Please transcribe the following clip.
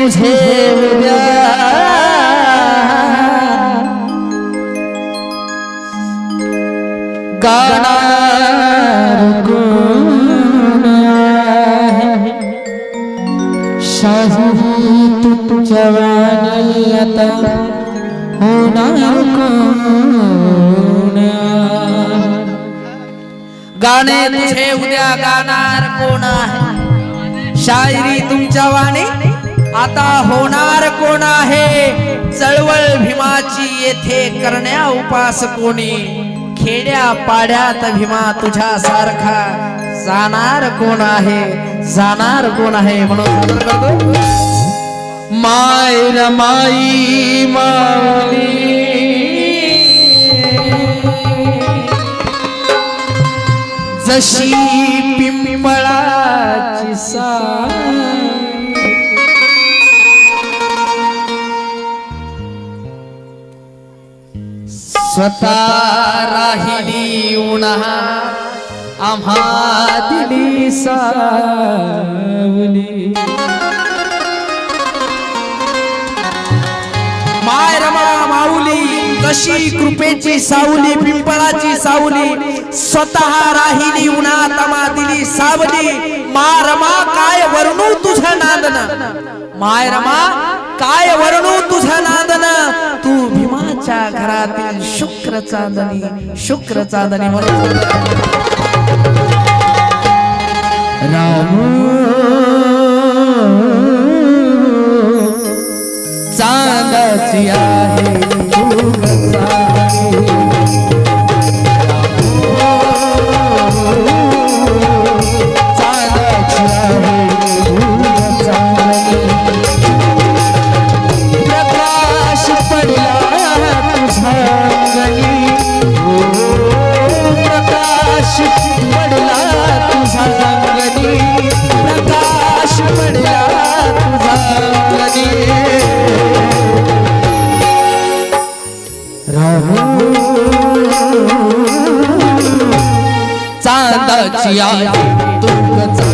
तुझे उद्या गाणार शाही तू वाणी आता। होणार कोण गाणे तुझे उद्या गाणार कोण आहे? शायरी तुमच्या वाणी? आता होणार कोण आहे? चळवळ भीमाची येथे करण्या उपास कोणी? खेड्या पाड्यात भीमा तुझ्या सारखा जाणार कोण आहे? जाणार कोण आहे? म्हणून करतो. माय माई माऊली जशी स्वतः राहिली उन्हा आम्हा दिली सावली. माय रमा माऊली कशी कृपेची सावली पिंपळाची सावली स्वतः राहिली उन्हा तमा दिली सावली. मा रमा काय वर्णू तुझं नादन माय रमा काय वर्णू तुझं नांदना तू भीमाच्या घरातील शुक्र चांदणी शुक्र चांदणी म्हणून. राम. चांदाची आहे. राजाची तुमचा